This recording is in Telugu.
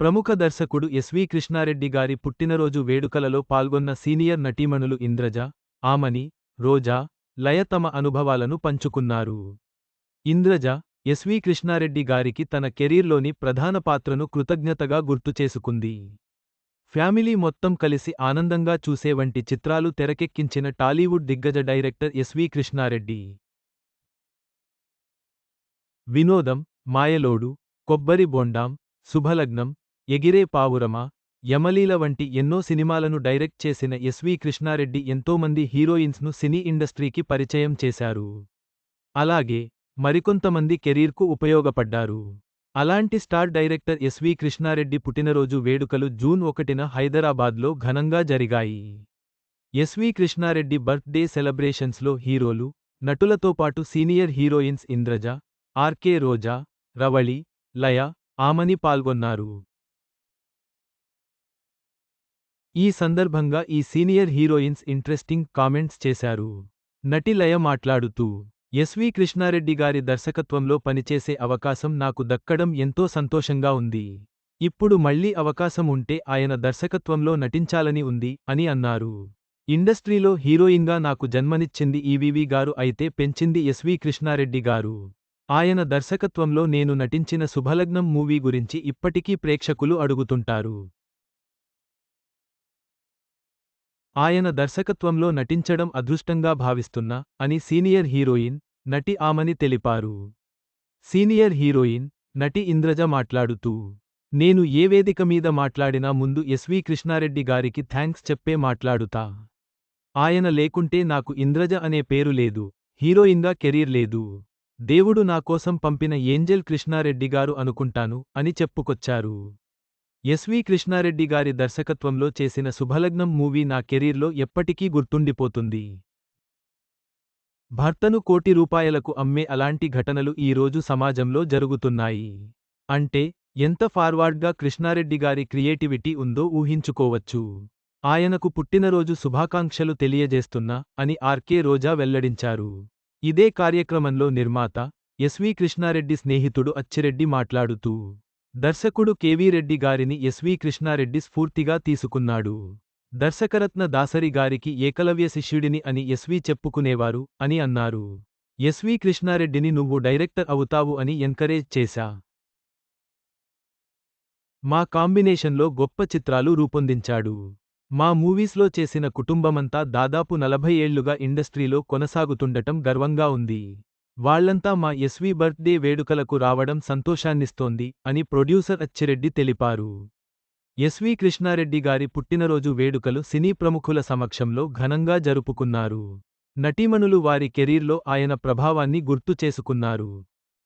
ప్రముఖ దర్శకుడు ఎస్వి కృష్ణారెడ్డి గారి పుట్టినరోజు వేడుకలలో పాల్గొన్న సీనియర్ నటీమణులు ఇంద్రజ ఆమని రోజా లయ తమ అనుభవాలను పంచుకున్నారు. ఇంద్రజ ఎస్వి కృష్ణారెడ్డి గారికి తన కెరీర్లోని ప్రధాన పాత్రను కృతజ్ఞతగా గుర్తుచేసుకుంది ఫ్యామిలీ మొత్తం కలిసి ఆనందంగా చూసే వంటి చిత్రాలు తెరకెక్కించిన టాలీవుడ్ దిగ్గజ డైరెక్టర్ ఎస్వి కృష్ణారెడ్డి. వినోదం మాయలోడు కొబ్బరి బొండాం శుభలగ్నం ఎగిరే పావురమా? యమలీల వంటి ఎన్నో సినిమాలను డైరెక్ట్ చేసిన ఎస్వి కృష్ణారెడ్డి ఎంతోమంది హీరోయిన్స్ను సినీ ఇండస్ట్రీకి పరిచయం చేశారు. అలాగే మరికొంతమంది కెరీర్కు ఉపయోగపడ్డారు. అలాంటి స్టార్ డైరెక్టర్ ఎస్వి కృష్ణారెడ్డి పుట్టినరోజు వేడుకలు జూన్ ఒకటిన హైదరాబాద్లో ఘనంగా జరిగాయి. ఎస్వి కృష్ణారెడ్డి బర్త్డే సెలబ్రేషన్స్లో హీరోలు నటులతో పాటు senior heroines Indraja RK Roja Ravali Laya Aamani పాల్గొన్నారు. ఈ సందర్భంగా ఈ సీనియర్ హీరోయిన్స్ ఇంట్రెస్టింగ్ కామెంట్స్ చేశారు. నటి లయ మాట్లాడుతూ ఎస్వి కృష్ణారెడ్డి గారి దర్శకత్వంలో పనిచేసే అవకాశం నాకు దక్కడం ఎంతో సంతోషంగా ఉంది. ఇప్పుడు మళ్ళీ అవకాశం ఉంటే ఆయన దర్శకత్వంలో నటించాలని ఉంది అని అన్నారు. ఇండస్ట్రీలో హీరోయిన్గా నాకు జన్మనిచ్చింది ఈవీవి గారు అయితే పెంచింది ఎస్వి కృష్ణారెడ్డి గారు. ఆయన దర్శకత్వంలో నేను నటించిన శుభలగ్నం మూవీ గురించి ఇప్పటికీ ప్రేక్షకులు అడుగుతుంటారు. ఆయన దర్శకత్వంలో నటించడం అదృష్టంగా భావిస్తున్నా అని సీనియర్ హీరోయిన్ నటి ఆమని తెలిపారు. సీనియర్ హీరోయిన్ నటి ఇంద్రజ మాట్లాడుతూ నేను ఏ వేదిక మీద మాట్లాడినా ముందు ఎస్వి కృష్ణారెడ్డి గారికి థ్యాంక్స్ చెప్పే మాట్లాడుతా. ఆయన లేకుంటే నాకు ఇంద్రజ అనే పేరు లేదు హీరోయిన్గా కెరీర్ లేదు. దేవుడు నాకోసం పంపిన ఏంజెల్ కృష్ణారెడ్డి గారు అనుకుంటాను అని చెప్పుకొచ్చారు. ఎస్వి కృష్ణారెడ్డి గారి దర్శకత్వంలో చేసిన శుభలగ్నం మూవీ నా కెరీర్లో ఎప్పటికీ గుర్తుండిపోతుంది. భర్తను కోటి రూపాయలకు అమ్మే అలాంటి ఘటనలు ఈ రోజు సమాజంలో జరుగుతున్నాయి. అంటే ఎంత ఫార్వార్డ్గా కృష్ణారెడ్డి గారి క్రియేటివిటీ ఉందో ఊహించుకోవచ్చు. ఆయనకు పుట్టినరోజు శుభాకాంక్షలు తెలియజేస్తున్నా అని ఆర్కే రోజా వెల్లడించారు. ఇదే కార్యక్రమంలో నిర్మాత ఎస్వి కృష్ణారెడ్డి స్నేహితుడు అచ్చిరెడ్డి మాట్లాడుతూ దర్శకుడు కెవి రెడ్డి గారిని ఎస్వి కృష్ణారెడ్డి స్ఫూర్తిగా తీసుకున్నాడు. దర్శకరత్న దాసరి గారికి ఏకలవ్య శిష్యుడిని అని ఎస్వి చెప్పుకునేవారు అని అన్నారు. ఎస్వి కృష్ణారెడ్డిని నువ్వు డైరెక్టర్ అవుతావు అని ఎన్కరేజ్ చేశా. మా కాంబినేషన్లో గొప్ప చిత్రాలు రూపొందించాడు. మా మూవీస్లో చేసిన కుటుంబమంతా దాదాపు నలభై ఏళ్ళుగా ఇండస్ట్రీలో కొనసాగుతుండటం గర్వంగా ఉంది. వాళ్ళంతా మా ఎస్వి బర్త్డే వేడుకలకు రావడం సంతోషాన్నిస్తోంది అని ప్రొడ్యూసర్ అచ్చిరెడ్డి తెలిపారు. ఎస్వి కృష్ణారెడ్డి గారి పుట్టినరోజు వేడుకలు సినీ ప్రముఖుల సమక్షంలో ఘనంగా జరుపుకున్నారు. నటీమణులు వారి కెరీర్లో ఆయన ప్రభావాన్ని గుర్తు చేసుకున్నారు.